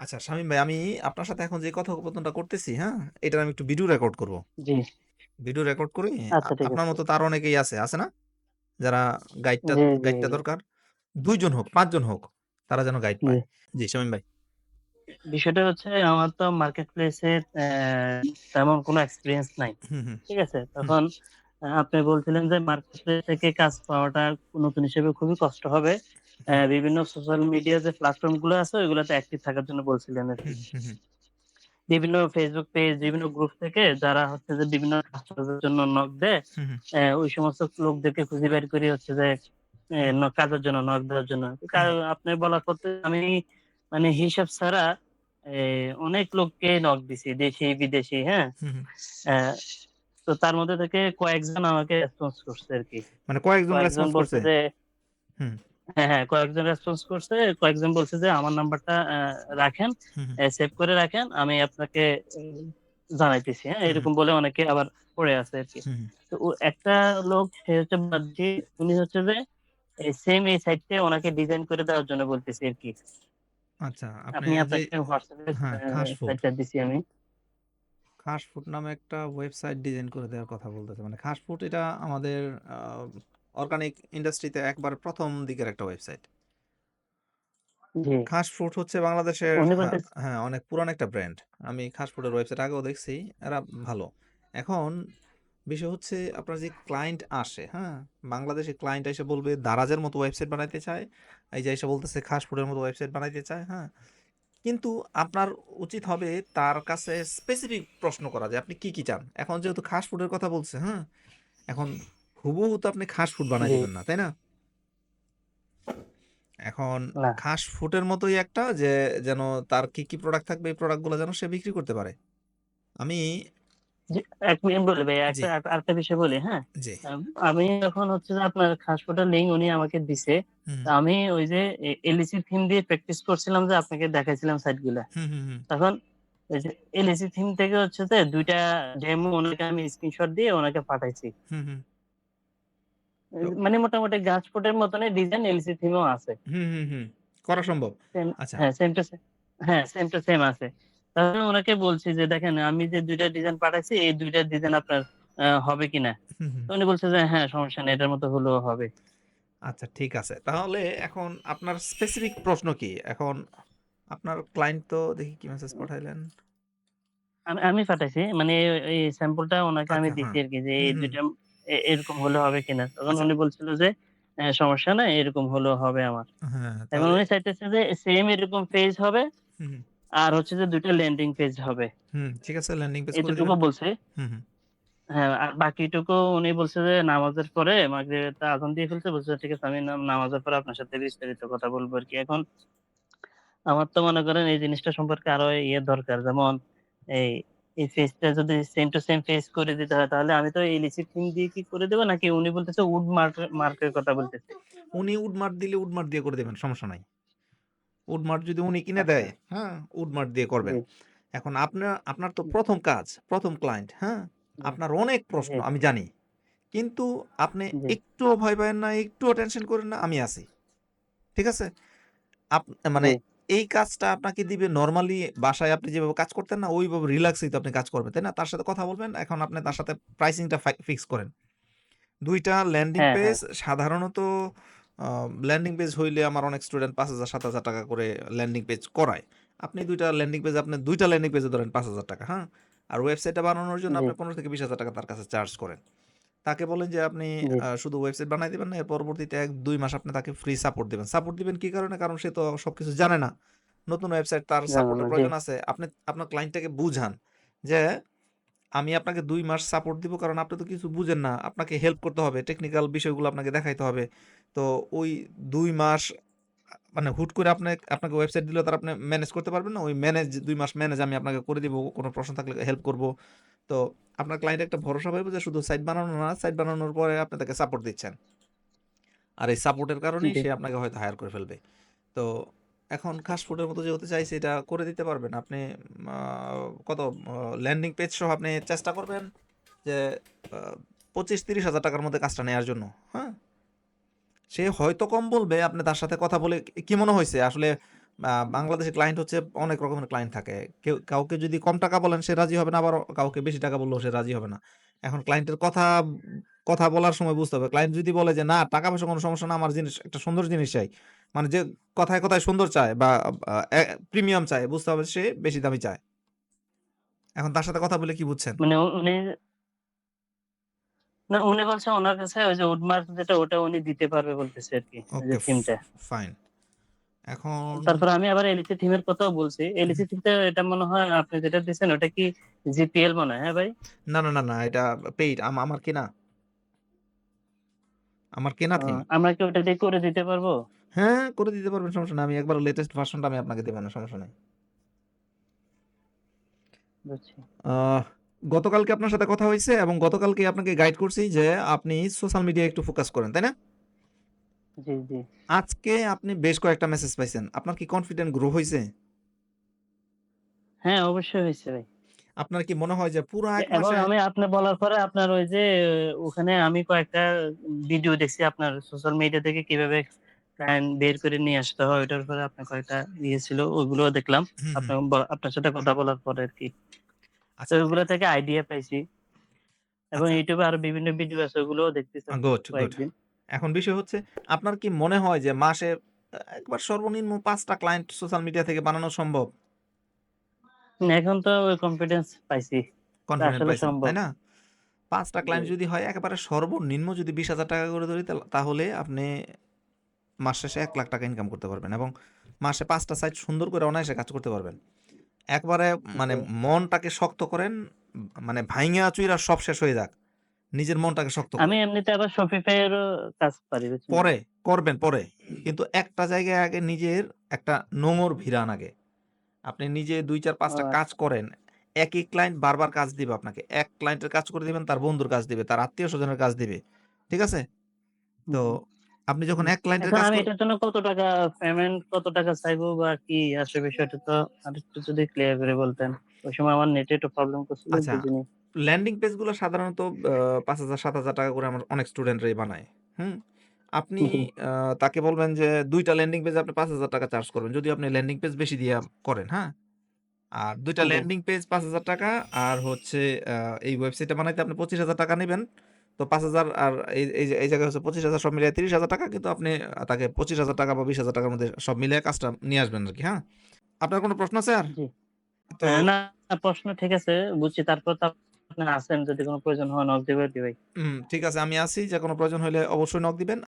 আচ্ছা শামীম ভাই আমি আপনার সাথে এখন যে কথোপকথনটা করতেছি হ্যাঁ? এটার আমি একটু ভিডিও রেকর্ড করব। জি। ভিডিও রেকর্ড করি? আচ্ছা আপনার মতো তার অনেকেই আছে আছে না? যারা গাইডটা গাইডটা দরকার। দুইজন হোক পাঁচজন হোক তারা যেন গাইড পায়। জি। শামীম ভাই। বিষয়টা হচ্ছে আমার তো মার্কেট প্লেসে তেমন কোনো এক্সপিরিয়েন্স নাই। ঠিক আছে? তখন আপনি বলছিলেন যে মার্কেট প্লেস থেকে কাজ পাওয়াটা নতুন হিসেবে খুবই কষ্ট হবে। বিভিন্ন সোশ্যাল মিডিয়া যে প্ল্যাটফর্মগুলো আছে ওইগুলোতে অ্যাক্টিভ থাকার জন্য বলছিলেন আর কি। বিভিন্ন ফেসবুক পেজ বিভিন্ন গ্রুপ থেকে যারা হচ্ছে যে বিভিন্ন কাজের জন্য নক দেয় ওই সমস্ত লোকদেরকে খুঁজে বের করি হচ্ছে যে কাজের জন্য নক দেওয়ার জন্য। আপনি বলার করতে আমি মানে হিসাব ছাড়া অনেক লোককে নক দিছি দেশি বিদেশি হ্যাঁ। তো তার মধ্যে থেকে কয়েকজন আমাকে রেসপন্স করছে আর কি। মানে কয়েকজন রেসপন্স বলছে করছে হ্যাঁ হ্যাঁ কয়েকজন রেসপন্স করছে কয়েকজন বলছে যে আমার নাম্বারটা রাখেন সেভ করে রাখেন আমি আপনাকে জানাইতেছি হ্যাঁ এরকম বলে অনেকে আবার পড়ে আছে আর কি। তো একটা লোক সে হচ্ছে বাদজি উনি হচ্ছে যে সেম এই সাইটে ওনাকে ডিজাইন করে দেওয়ার জন্য বলতেছি আর কি। আচ্ছা আপনি আপনাকে হোয়াটসঅ্যাপে হ্যাঁ সাইটটা দিছি আমি। খাস ফুড নামে একটা ওয়েবসাইট ডিজাইন করে দেওয়ার কথা বলতেছে। মানে খাস ফুড এটা আমাদের অর্গানিক ইন্ডাস্ট্রিতে একবার প্রথম দিকের একটা ওয়েবসাইট খাস ফুড হচ্ছে বাংলাদেশের হ্যাঁ হ্যাঁ অনেক পুরান একটা ব্র্যান্ড আমি খাস ফুডের ওয়েবসাইট আগেও দেখছি এরা ভালো। এখন বিষয় হচ্ছে আপনার যে ক্লায়েন্ট আসে হ্যাঁ বাংলাদেশে ক্লায়েন্ট এসে বলবে দারাজের মতো ওয়েবসাইট বানাইতে চায় এই যে এসে বলতেছে খাস ফুডের মতো ওয়েবসাইট বানাইতে চায় হ্যাঁ। কিন্তু আপনার উচিত হবে তার কাছে স্পেসিফিক প্রশ্ন করা যে আপনি কি কি চান? এখন যেহেতু খাস ফুডের কথা বলছে হ্যাঁ এখন হুবহু তো আপনি খাস ফুড বানাই দিবেন না তাই না? এখন খাস ফুডের মতোই একটা যে যেন তার কি কি প্রোডাক্ট থাকবে এই প্রোডাক্টগুলো যেন সে বিক্রি করতে পারে। আমি এক মিনিট বলে ভাই একটা বিষয় বলি হ্যাঁ? আমি যখন হচ্ছে যে আপনার খাসফোটার লিঙ্ক উনি আমাকে দিছে। আমি ওই যে এলইসি থিম দিয়ে প্র্যাকটিস করছিলাম যে আপনাকে দেখাইছিলাম সাইটগুলা। হুম হুম হুম। তখন ওই যে এলইসি থিম থেকে হচ্ছে যে দুইটা ডেমো ওনাকে আমি স্ক্রিনশট দিয়ে ওনাকে পাঠাইছি। মানে মোটামুটি গাছ ফুটের মতনই ডিজাইন এলইসি থিমও আছে। হুম হুম হুম করা সম্ভব? আচ্ছা। হ্যাঁ সেম টু হ্যাঁ সেম টু সেম আছে। তাহলে ওনাকে বলছি যে দেখেন আমি যে দুইটা ডিজাইন পাঠাইছি এই দুইটা ডিজাইন আপনার হবে কিনা তো উনি বলছে যে হ্যাঁ সমস্যা নেই এটার মতো হলেও হবে। আচ্ছা ঠিক আছে। তাহলে এখন আপনার স্পেসিফিক প্রশ্ন কি? এখন আপনার ক্লায়েন্ট তো দেখি কি মেসেজ পাঠাইলেন। আমি আমি পাঠাইছি মানে এই- স্যাম্পলটা ওনাকে আমি আচ্ছা দিচ্ছি হ্যাঁ। আর কি যে এই দুইটা এরকম হলে হবে কিনা? তখন আচ্ছা। উনি বলছিল যে সমস্যা নাই এরকম হলেও হবে আমার। হ্যাঁ এখন উনি চাইতেছে যে সেম এরকম পেজ হবে আর হচ্ছে যে দুইটা ল্যান্ডিং পেজ হবে। হুম ঠিক আছে ল্যান্ডিং পেজ এতটুকু বলছে। হ্যাঁ আর বাকিটুকু উনি বলছে যে নামাজের পরে মাগরিবের আজান দিয়ে ফেলছে। বলছে ঠিক আছে আমি নামাজের পরে আপনার সাথে বিস্তারিত কথা বলব আর কি এখন আমার তো মনে করেন এই জিনিসটা সম্পর্কে আরও ইয়ে দরকার। যেমন এই এই ফেসটা যদি সেম টু সেম ফেস করে দিতে হয় তাহলে আমি তো ইলিসি থিম দিয়ে কি করে দেবো? নাকি উনি বলতেছে উড মার্ক মার্কের কথা বলতেছে? উনি উডমার্ট দিলে উডমার্ট দিয়ে করে দেবেন সমস্যা নাই। উডমার্ট যদি উনি কিনে আচ্ছা। দেয় হ্যাঁ উডমার্ট দিয়ে করবেন। এখন আপনার আপনার তো প্রথম কাজ প্রথম ক্লায়েন্ট হ্যাঁ? আপনার অনেক প্রশ্ন আমি জানি। কিন্তু আপনি জি। একটুও ভয় পাবেন না একটুও টেনশন করেন না আমি আছি। ঠিক আছে? আপ মানে এই কাজটা আপনাকে দিবে নরমালি বাসায় আপনি যেভাবে কাজ করতেন না ওইভাবে রিল্যাক্সই তো আপনি কাজ করবেন তাই না? তার সাথে কথা বলবেন এখন আপনি তার সাথে প্রাইসিংটা ফিক্স করেন। দুইটা ল্যান্ডিং হ্যাঁ পেজ সাধারণত ল্যান্ডিং পেজ হইলে আমার অনেক স্টুডেন্ট পাঁচ হাজার সাত হাজার টাকা করে ল্যান্ডিং পেজ করায়। আপনি দুইটা ল্যান্ডিং পেজ আপনি দুইটা ল্যান্ডিং পেজে ধরেন পাঁচ হাজার টাকা হ্যাঁ? আর ওয়েবসাইটটা বানানোর জন্য আপনি পনেরো থেকে বিশ হাজার টাকা তার কাছে চার্জ করেন। তাকে বলেন যে আপনি শুধু ওয়েবসাইট বানাই দিবেন না এর পরবর্তীতে এক দুই মাস আপনি তাকে ফ্রি সাপোর্ট দিবেন। সাপোর্ট দিবেন কি কারণে? কারণ সে তো সবকিছু জানে না। নতুন ওয়েবসাইট তার সাপোর্টের প্রয়োজন আছে। আপনি আপনার ক্লায়েন্টটাকে বুঝান যে আমি আপনাকে দুই মাস সাপোর্ট দিব কারণ আপনি তো কিছু বুঝেন না। আপনাকে হেল্প করতে হবে টেকনিক্যাল বিষয়গুলো আপনাকে দেখাইতে হবে। তো ওই দুই মাস মানে হুট করে আপনি আপনাকে ওয়েবসাইট দিলে তার আপনি ম্যানেজ করতে পারবেন না। ওই ম্যানেজ দুই মাস ম্যানেজ আমি আপনাকে করে দিব কোনো প্রশ্ন থাকলে হেল্প করব। তো আপনার ক্লায়েন্ট একটা ভরসা পাবে যে শুধু সাইট বানানো না সাইট বানানোর পরে আপনি তাকে সাপোর্ট দিচ্ছেন। আর এই সাপোর্টের কারণেই সে আপনাকে হয়তো হায়ার করে ফেলবে। তো এখন খাস ফুডের মতো যে হতে চাইছে এটা করে দিতে পারবেন। আপনি কত ল্যান্ডিং পেজ সহ আপনি চেষ্টা করবেন যে পঁচিশ তিরিশ হাজার টাকার মধ্যে কাজটা নেওয়ার জন্য হ্যাঁ? সে হয়তো কম বলবে আপনি তার সাথে কথা বলে কি মনে হয়েছে? আসলে বাংলাদেশে ক্লায়েন্ট হচ্ছে অনেক রকমের ক্লায়েন্ট থাকে। কেউ কাউকে যদি কম টাকা বলেন সে রাজি হবে না, আবার কাউকে বেশি টাকা বললেও সে রাজি হবে না। এখন ক্লায়েন্টের কথা কথা বলার সময় বুঝতে হবে। ক্লায়েন্ট যদি বলে যে, "না টাকা-পয়সা কোনো সমস্যা না, আমার জিনিস একটা সুন্দর জিনিস চাই।" মানে যে কথায়, কথায় সুন্দর চায় বা প্রিমিয়াম চায়, বুঝতে হবে সে বেশি দামি চায়। এখন তার সাথে কথা বলে কি বুঝছেন? মানে উনি না উনি বলছে উনার কাছে ওই যে উডমার্ক যেটা ওটা উনি দিতে পারবে বলতেছে যে ওকে, ফাইন। এখন তারপরে আমি আবার এলইসি থিমের কথাও বলছি। থিমটা এটা মনে হয় আপনি যেটা দিছেন ওটা কি জিপিএল মনে হয়, হ্যাঁ ভাই? না, না, না, না, এটা পেইড আম আমার কেনা। আমার কেনা থিম। আমরা কি ওটা দিয়ে করে দিতে পারব? হ্যাঁ, করে দিতে পারবেন সমস্যা নাই। আমি একবার লেটেস্ট ভার্সনটা আমি আপনাকে দেব না, সমস্যা নাই। গতকালকে আপনার সাথে কথা হইছে এবং গতকালকে আপনাকে গাইড করছি যে আপনি সোশ্যাল মিডিয়ায় একটু ফোকাস করেন, তাই না? জি, জি। আজকে আপনি বেশ কয়েকটা মেসেজ পাইছেন। আপনার কি কনফিডেন্ট গ্রো হইছে? হ্যাঁ, অবশ্যই হইছে ভাই। আপনার কি মনে হয় যে পুরা ১ এবং মাসে আমি আপনি বলার পরে আপনার ওই যে ওখানে আমি কয়েকটা ভিডিও দেখছি আপনার সোশ্যাল মিডিয়া থেকে কীভাবে ক্লায়েন্ট বের করে নিয়ে আসতে হয় ওটার উপরে আপনার কয়েকটা ইয়ে ছিল ওগুলোও দেখলাম। হুম, হুম। আপনার ব আপনার সাথে কথা বলার পরে আরকি। তো আচ্ছা, ওগুলো থেকে আইডিয়া পাইছি। এবং আচ্ছা। ইউটিউবে আরও বিভিন্ন ভিডিও আছে ওগুলোও দেখতেছি আ গুড, গুড। কয়েকদিন। এখন বিষয় হচ্ছে আপনার কি মনে হয় যে মাসে একবার সর্বনিম্ন পাঁচটা ক্লায়েন্ট সোশ্যাল মিডিয়া থেকে বানানো সম্ভব? এখন তো ওই কনফিডেন্স পাইছি। পাইছেন, সম্ভব। তাই না? ৫ টা ক্লায়েন্ট যদি হয় একেবারে সর্বনিম্ন যদি ৳২০,০০০ করে ধরি তাহলে আপনি মাস শেষে ৳১,০০,০০০ ইনকাম করতে পারবেন এবং মাসে ৫ টা সাইট সুন্দর করে অনায়াসে কাজ করতে পারবেন। একবারে মানে। মনটাকে শক্ত করেন, মানে ভাইঙা চুইরা সব শেষ হয়ে যাক। নিজের মনটাকে শক্ত আমি এমনিতে আবার Shopify কাজ পারি পরে, করবেন পরে। কিন্তু একটা জায়গায় আগে নিজের একটা নোঙর ভিড়ান আগে। আপনি নিজে দুই চার পাঁচটা কাজ করেন। একই ক্লায়েন্ট বারবার কাজ দিবে আপনাকে। এক ক্লায়েন্টের কাজ করে দিবেন, তার বন্ধুর কাজ দিবে, তার আত্মীয় স্বজনের কাজ দিবে। ঠিক আছে? তো আপনি যখন এক ক্লায়েন্টের কাজ আমি এটার জন্য কত টাকা পেমেন্ট কত টাকা চাইব বা কি আসলে বিষয়টা তো আরেকটু যদি ক্লিয়ার করে বলতেন। ওই সময় আমার নেটে একটু প্রবলেম করছিল আচ্ছা। ল্যান্ডিং পেজগুলো সাধারণত পাঁচ হাজার সাত হাজার টাকা করে আমার অনেক স্টুডেন্টরাই বানায়। হুম? আপনি তাকে বলবেন যে দুইটা ল্যান্ডিং পেজ আপনি ৳৫,০০০ চার্জ করবেন। যদিও আপনি ল্যান্ডিং পেজ বেশি দিয়া করেন, হ্যাঁ? আর ২ টা জি। ল্যান্ডিং পেজ ৳৫,০০০ আর হচ্ছে এই ওয়েবসাইটটা বানাইতে আপনি ৳২৫,০০০ নিবেন। তো ৫,০০০ আর এই এই জায়গায় হচ্ছে ২৫,০০০ সব মিলায় ৳৩০,০০০ কিন্তু আপনি তাকে পঁচিশ হাজার টাকা বা ৳২০,০০০ র মধ্যে সব মিলিয়ে কাজটা নিয়ে আসবেন আর কি হ্যাঁ? আপনার কোনো প্রশ্ন আছে আর? না প্রশ্ন ঠিক আছে বুঝছি। তারপর তো আপনি আছেন যদি কোনো প্রয়োজন হয় নক দিবেন ভাই। হুম, ঠিক আছে আমি আছি। যে কোনো প্রয়োজন হলে অবশ্যই নক দিবেন।